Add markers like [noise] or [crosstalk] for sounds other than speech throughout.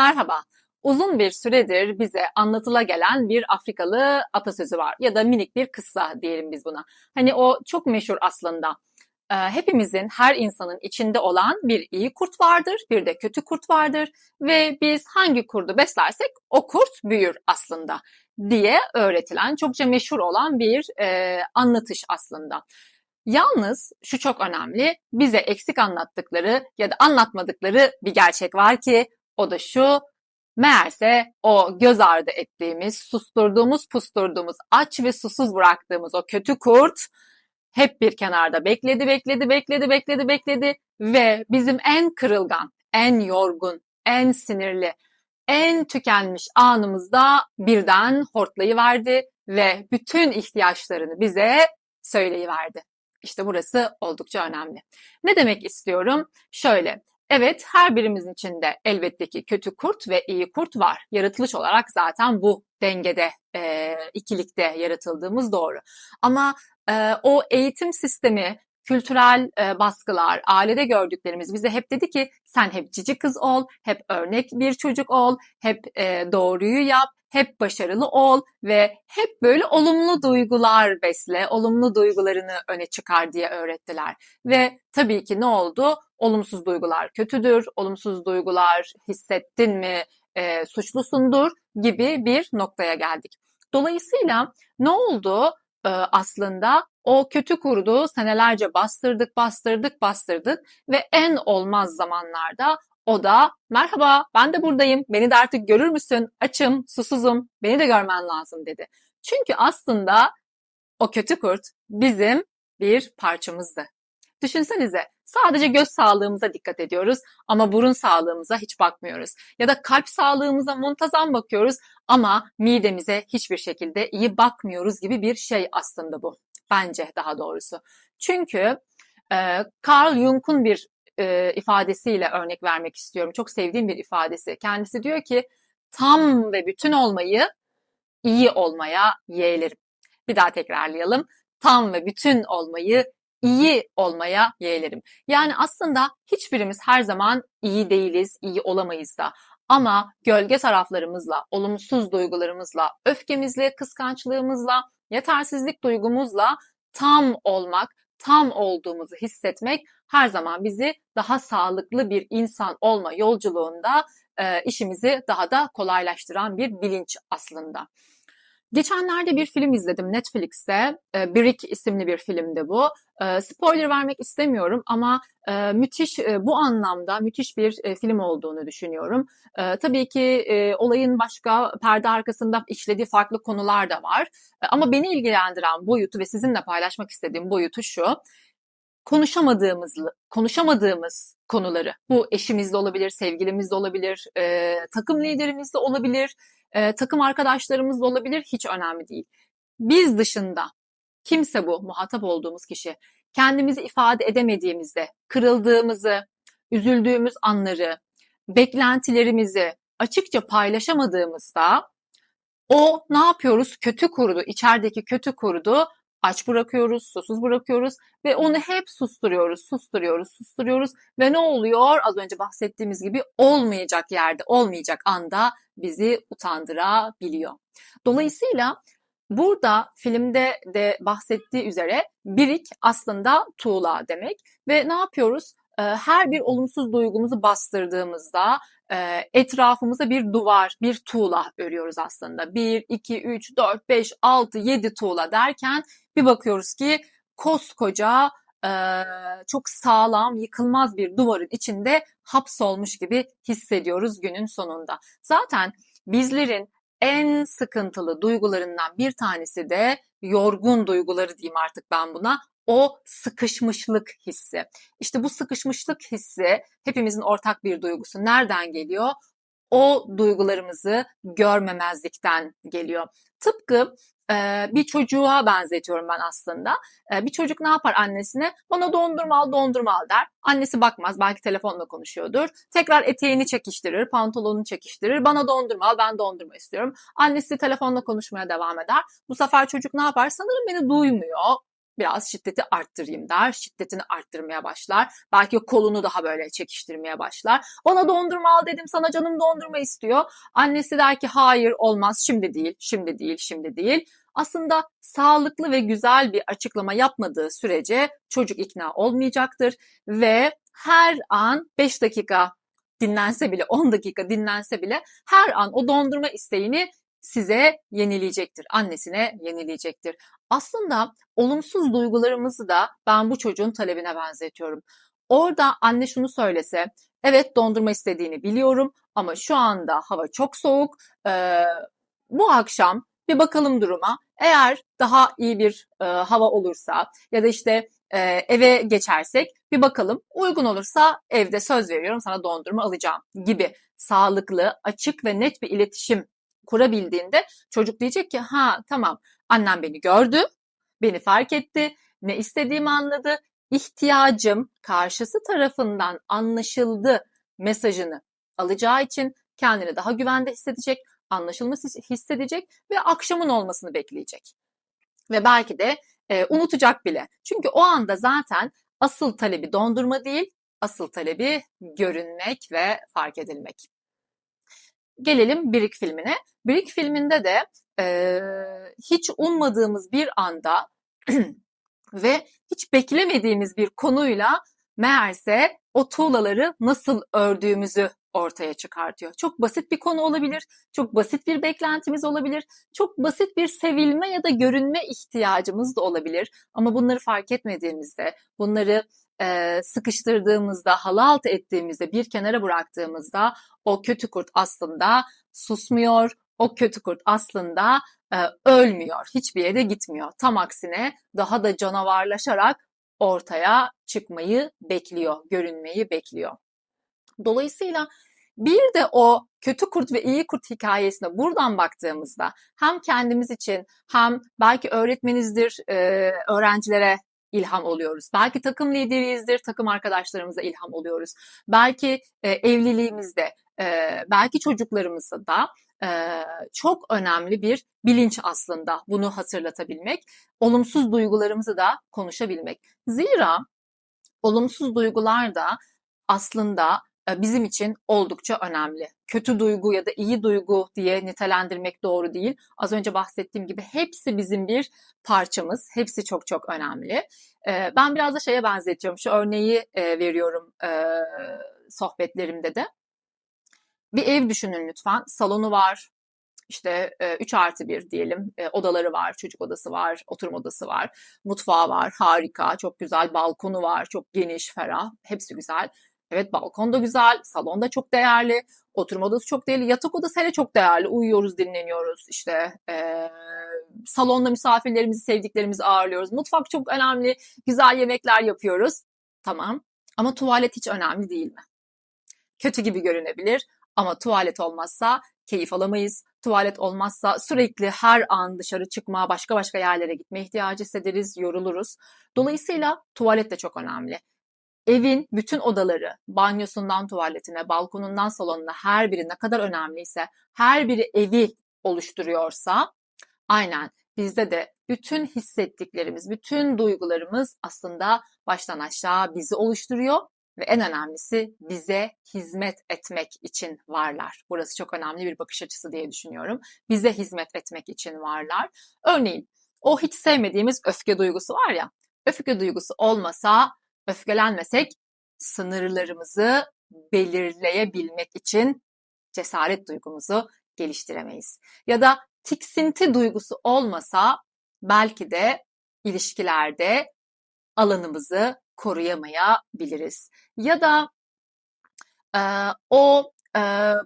Merhaba. Uzun bir süredir bize anlatıla gelen bir Afrikalı atasözü var ya da minik bir kıssa diyelim biz buna. Hani o çok meşhur aslında. Ee, hepimizin, her insanın içinde olan bir iyi kurt vardır, bir de kötü kurt vardır ve biz hangi kurdu beslersek o kurt büyür aslında diye öğretilen çokça meşhur olan bir e, anlatış aslında. Yalnız şu çok önemli, bize eksik anlattıkları ya da anlatmadıkları bir gerçek var ki o da şu, meğerse o göz ardı ettiğimiz, susturduğumuz, pusturduğumuz, aç ve susuz bıraktığımız o kötü kurt hep bir kenarda bekledi, bekledi, bekledi, bekledi, bekledi ve bizim en kırılgan, en yorgun, en sinirli, en tükenmiş anımızda birden hortlayıverdi ve bütün ihtiyaçlarını bize söyleyiverdi. İşte burası oldukça önemli. Ne demek istiyorum? Şöyle, evet her birimizin içinde elbette ki kötü kurt ve iyi kurt var. Yaratılış olarak zaten bu dengede, e, ikilikte yaratıldığımız doğru. Ama e, o eğitim sistemi, kültürel e, baskılar, ailede gördüklerimiz bize hep dedi ki sen hep cici kız ol, hep örnek bir çocuk ol, hep e, doğruyu yap, hep başarılı ol ve hep böyle olumlu duygular besle, olumlu duygularını öne çıkar diye öğrettiler. Ve tabii ki ne oldu? Olumsuz duygular kötüdür, olumsuz duygular hissettin mi e, suçlusundur gibi bir noktaya geldik. Dolayısıyla ne oldu? Ee, aslında o kötü kurdu senelerce bastırdık, bastırdık, bastırdık ve en olmaz zamanlarda o da merhaba ben de buradayım, beni de artık görür müsün, açım, susuzum, beni de görmen lazım dedi. Çünkü aslında o kötü kurt bizim bir parçamızdı. Düşünsenize sadece göz sağlığımıza dikkat ediyoruz ama burun sağlığımıza hiç bakmıyoruz. Ya da kalp sağlığımıza muntazam bakıyoruz ama midemize hiçbir şekilde iyi bakmıyoruz gibi bir şey aslında bu. Bence daha doğrusu. Çünkü e, Carl Jung'un bir e, ifadesiyle örnek vermek istiyorum. Çok sevdiğim bir ifadesi. Kendisi diyor ki tam ve bütün olmayı iyi olmaya yeğlerim. Bir daha tekrarlayalım. Tam ve bütün olmayı iyi olmaya yeğlerim. Yani aslında hiçbirimiz her zaman iyi değiliz, iyi olamayız da. Ama gölge taraflarımızla, olumsuz duygularımızla, öfkemizle, kıskançlığımızla, yetersizlik duygumuzla tam olmak, tam olduğumuzu hissetmek her zaman bizi daha sağlıklı bir insan olma yolculuğunda e, işimizi daha da kolaylaştıran bir bilinç aslında. Geçenlerde bir film izledim Netflix'te. E, Brick isimli bir filmdi bu. E, spoiler vermek istemiyorum ama e, müthiş e, bu anlamda müthiş bir e, film olduğunu düşünüyorum. E, tabii ki e, olayın başka perde arkasında işlediği farklı konular da var. E, ama beni ilgilendiren boyutu ve sizinle paylaşmak istediğim boyutu şu konuşamadığımız konuşamadığımız konuları bu eşimizde olabilir, sevgilimizde olabilir, e, takım liderimizde olabilir, e, takım arkadaşlarımız da olabilir hiç önemli değil. Biz dışında kimse bu muhatap olduğumuz kişi kendimizi ifade edemediğimizde kırıldığımızı, üzüldüğümüz anları, beklentilerimizi açıkça paylaşamadığımızda o ne yapıyoruz? Kötü kurdu, içerideki kötü kurdu aç bırakıyoruz, susuz bırakıyoruz ve onu hep susturuyoruz, susturuyoruz, susturuyoruz ve ne oluyor? Az önce bahsettiğimiz gibi olmayacak yerde, olmayacak anda bizi utandırabiliyor. Dolayısıyla burada filmde de bahsettiği üzere birik aslında tuğla demek ve ne yapıyoruz? Her bir olumsuz duygumuzu bastırdığımızda etrafımıza bir duvar, bir tuğla örüyoruz aslında. 1, 2, 3, 4, 5, 6, 7 tuğla derken bir bakıyoruz ki koskoca çok sağlam, yıkılmaz bir duvarın içinde hapsolmuş gibi hissediyoruz günün sonunda. Zaten bizlerin en sıkıntılı duygularından bir tanesi de yorgun duyguları diyeyim artık ben buna o sıkışmışlık hissi. İşte bu sıkışmışlık hissi hepimizin ortak bir duygusu. Nereden geliyor? O duygularımızı görmemezlikten geliyor. Tıpkı bir çocuğa benzetiyorum ben aslında. Bir çocuk ne yapar annesine? Bana dondurma al, dondurma al der. Annesi bakmaz, belki telefonla konuşuyordur. Tekrar eteğini çekiştirir, pantolonunu çekiştirir. Bana dondurma al, ben dondurma istiyorum. Annesi telefonla konuşmaya devam eder. Bu sefer çocuk ne yapar? Sanırım beni duymuyor biraz şiddeti arttırayım der. Şiddetini arttırmaya başlar. Belki kolunu daha böyle çekiştirmeye başlar. Bana dondurma al dedim sana canım dondurma istiyor. Annesi der ki hayır olmaz şimdi değil, şimdi değil, şimdi değil. Aslında sağlıklı ve güzel bir açıklama yapmadığı sürece çocuk ikna olmayacaktır ve her an 5 dakika dinlense bile 10 dakika dinlense bile her an o dondurma isteğini size yenileyecektir. Annesine yenileyecektir. Aslında olumsuz duygularımızı da ben bu çocuğun talebine benzetiyorum. Orada anne şunu söylese, evet dondurma istediğini biliyorum ama şu anda hava çok soğuk. Ee, bu akşam bir bakalım duruma. Eğer daha iyi bir e, hava olursa ya da işte e, eve geçersek bir bakalım. Uygun olursa evde söz veriyorum sana dondurma alacağım gibi sağlıklı, açık ve net bir iletişim kurabildiğinde çocuk diyecek ki ha tamam annem beni gördü, beni fark etti, ne istediğimi anladı, ihtiyacım karşısı tarafından anlaşıldı mesajını alacağı için kendini daha güvende hissedecek, anlaşılması hissedecek ve akşamın olmasını bekleyecek. Ve belki de e, unutacak bile. Çünkü o anda zaten asıl talebi dondurma değil, asıl talebi görünmek ve fark edilmek. Gelelim Brick filmine. Brick filminde de e, hiç ummadığımız bir anda [clears throat] ve hiç beklemediğimiz bir konuyla meğerse o tuğlaları nasıl ördüğümüzü ortaya çıkartıyor. Çok basit bir konu olabilir, çok basit bir beklentimiz olabilir, çok basit bir sevilme ya da görünme ihtiyacımız da olabilir. Ama bunları fark etmediğimizde, bunları e, sıkıştırdığımızda, halı altı ettiğimizde, bir kenara bıraktığımızda o kötü kurt aslında susmuyor, o kötü kurt aslında e, ölmüyor, hiçbir yere gitmiyor. Tam aksine daha da canavarlaşarak ortaya çıkmayı bekliyor, görünmeyi bekliyor. Dolayısıyla bir de o kötü kurt ve iyi kurt hikayesine buradan baktığımızda hem kendimiz için hem belki öğretmenizdir öğrencilere ilham oluyoruz. Belki takım lideriyizdir, takım arkadaşlarımıza ilham oluyoruz. Belki e, evliliğimizde, e, belki çocuklarımızda da e, çok önemli bir bilinç aslında bunu hatırlatabilmek. Olumsuz duygularımızı da konuşabilmek. Zira olumsuz duygular da aslında bizim için oldukça önemli. Kötü duygu ya da iyi duygu diye nitelendirmek doğru değil. Az önce bahsettiğim gibi hepsi bizim bir parçamız. Hepsi çok çok önemli. Ben biraz da şeye benzetiyorum. Şu örneği veriyorum sohbetlerimde de. Bir ev düşünün lütfen. Salonu var, işte 3 artı 1 diyelim odaları var, çocuk odası var, oturma odası var, mutfağı var, harika, çok güzel, balkonu var, çok geniş, ferah, hepsi güzel. Evet balkon da güzel, salon da çok değerli, oturma odası çok değerli, yatak odası hele çok değerli. Uyuyoruz, dinleniyoruz, işte e, salonda misafirlerimizi, sevdiklerimizi ağırlıyoruz. Mutfak çok önemli, güzel yemekler yapıyoruz. Tamam ama tuvalet hiç önemli değil mi? Kötü gibi görünebilir ama tuvalet olmazsa keyif alamayız. Tuvalet olmazsa sürekli her an dışarı çıkma, başka başka yerlere gitme ihtiyacı hissederiz, yoruluruz. Dolayısıyla tuvalet de çok önemli. Evin bütün odaları, banyosundan tuvaletine, balkonundan salonuna her biri ne kadar önemliyse, her biri evi oluşturuyorsa, aynen bizde de bütün hissettiklerimiz, bütün duygularımız aslında baştan aşağı bizi oluşturuyor ve en önemlisi bize hizmet etmek için varlar. Burası çok önemli bir bakış açısı diye düşünüyorum. Bize hizmet etmek için varlar. Örneğin o hiç sevmediğimiz öfke duygusu var ya. Öfke duygusu olmasa öfkelenmesek sınırlarımızı belirleyebilmek için cesaret duygumuzu geliştiremeyiz. Ya da tiksinti duygusu olmasa belki de ilişkilerde alanımızı koruyamayabiliriz. Ya da e, o e,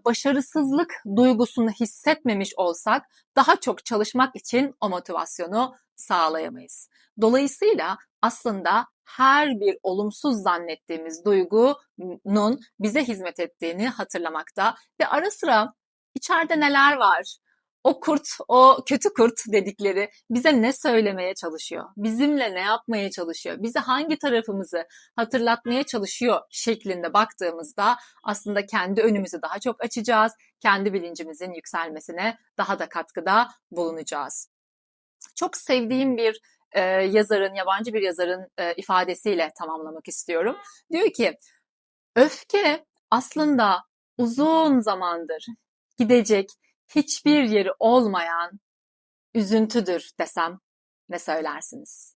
başarısızlık duygusunu hissetmemiş olsak daha çok çalışmak için o motivasyonu sağlayamayız. Dolayısıyla aslında her bir olumsuz zannettiğimiz duygunun bize hizmet ettiğini hatırlamakta ve ara sıra içeride neler var? O kurt, o kötü kurt dedikleri bize ne söylemeye çalışıyor? Bizimle ne yapmaya çalışıyor? Bize hangi tarafımızı hatırlatmaya çalışıyor şeklinde baktığımızda aslında kendi önümüzü daha çok açacağız. Kendi bilincimizin yükselmesine daha da katkıda bulunacağız. Çok sevdiğim bir e, yazarın, yabancı bir yazarın e, ifadesiyle tamamlamak istiyorum. Diyor ki, öfke aslında uzun zamandır gidecek hiçbir yeri olmayan üzüntüdür desem ne söylersiniz?